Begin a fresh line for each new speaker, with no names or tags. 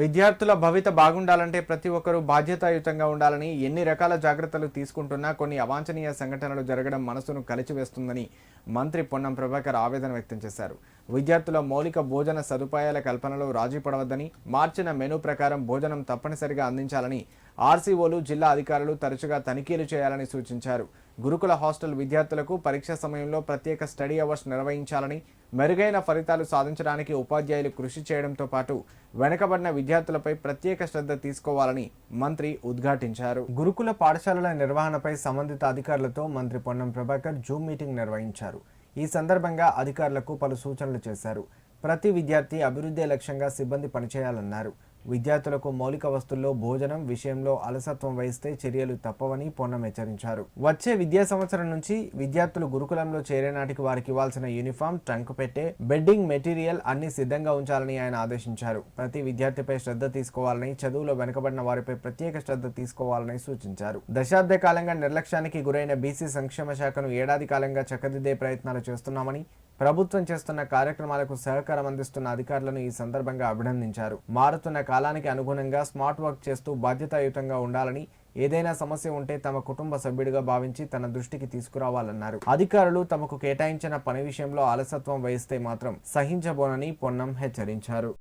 విద్యార్థుల భవిత బాగుండాలంటే ప్రతి ఒక్కరూ బాధ్యతాయుతంగా ఉండాలని ఎన్ని రకాల జాగ్రత్తలు తీసుకుంటున్నా కొన్ని అవాంఛనీయ సంఘటనలు జరగడం మనసును కలిచివేస్తుందని మంత్రి పొన్నం ప్రభాకర్ ఆవేదన వ్యక్తం చేశారు. విద్యార్థుల మౌలిక భోజన సదుపాయాల కల్పనలో రాజీ పడవద్దని మార్చిన మెనూ ప్రకారం భోజనం తప్పనిసరిగా అందించాలని ఆర్సీఓలు జిల్లా అధికారులు తరచుగా తనిఖీలు చేయాలని సూచించారు. గురుకుల హాస్టల్ విద్యార్థులకు పరీక్ష సమయంలో ప్రత్యేక స్టడీ అవర్స్ నిర్వహించాలని మెరుగైన ఫలితాలు సాధించడానికి ఉపాధ్యాయులు కృషి చేయడంతో పాటు వెనుకబడిన విద్యార్థులపై ప్రత్యేక శ్రద్ధ తీసుకోవాలని మంత్రి ఉద్ఘాటించారు. గురుకుల పాఠశాలల నిర్వహణపై సంబంధిత అధికారులతో మంత్రి పొన్నం ప్రభాకర్ జూమ్ మీటింగ్ నిర్వహించారు. ఈ సందర్భంగా అధికారులకు పలు సూచనలు చేశారు. ప్రతి విద్యార్థి అభివృద్ధి లక్ష్యంగా సిబ్బంది పనిచేయాలన్నారు. విద్యార్థులకు మౌలిక వస్తుల్లో భోజనం విషయంలో అలసత్వం వహిస్తే చర్యలు తప్పవని పొన్నం హెచ్చరించారు. వచ్చే విద్యా సంవత్సరం నుంచి విద్యార్థులు గురుకులంలో చేరే నాటికి వారికి ఇవ్వాల్సిన యూనిఫామ్ ట్రంక్ పెట్టే బెడ్డింగ్ మెటీరియల్ అన్ని సిద్ధంగా ఉంచాలని ఆయన ఆదేశించారు. ప్రతి విద్యార్థిపై శ్రద్ధ తీసుకోవాలని చదువులో వెనుకబడిన వారిపై ప్రత్యేక శ్రద్ధ తీసుకోవాలని సూచించారు. దశాబ్ద కాలంగా నిర్లక్ష్యానికి గురైన బీసీ సంక్షేమ శాఖను ఏడాది కాలంగా చక్కదిద్దే ప్రయత్నాలు చేస్తున్నామని ప్రభుత్వం చేస్తున్న కార్యక్రమాలకు సహకారం అందిస్తున్న అధికారులను ఈ సందర్భంగా అభినందించారు. మారుతున్న కాలానికి అనుగుణంగా స్మార్ట్ వర్క్ చేస్తూ బాధ్యతాయుతంగా ఉండాలని ఏదైనా సమస్య ఉంటే తమ కుటుంబ సభ్యుడిగా భావించి తన దృష్టికి తీసుకురావాలన్నారు. అధికారులు తమకు కేటాయించిన పని విషయంలో అలసత్వం వహిస్తే మాత్రం సహించబోనని పొన్నం హెచ్చరించారు.